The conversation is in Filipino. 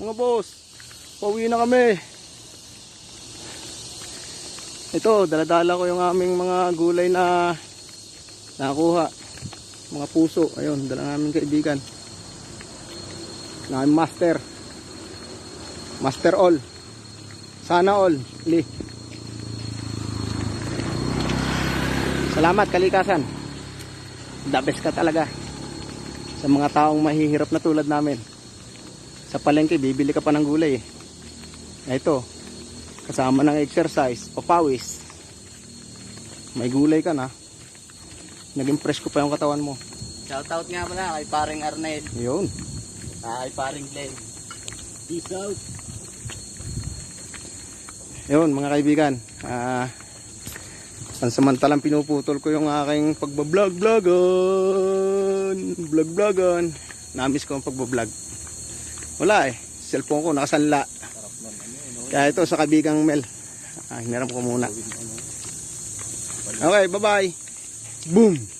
Mga boss, pauwi na kami. Ito, daladala ko yung aming mga gulay na nakuha. Mga puso. Ayun, dala namin kaibigan. Na master. Master all. Sana all. Li. Salamat kalikasan. The best ka talaga. Sa mga taong mahihirap na tulad namin sa palengke bibili ka pa ng gulay eh. Ito, kasama ng exercise, papawis. May gulay ka na. Naging fresh ko pa yung katawan mo. Shoutout nga pala kay paring Arnel, Yun. ah, kay paring Glenn. Peace out. Yun mga kaibigan. Ah, pansamantalang pinuputol ko yung aking pagbablog-vlogon. Vlog-vlogon. Namiss ko ang pagbablog. Wala eh. Cellphone ko nakasanla. Kaya ito sa kabigang Mel. Ah, hiniram ko muna. Okay, bye-bye. Boom!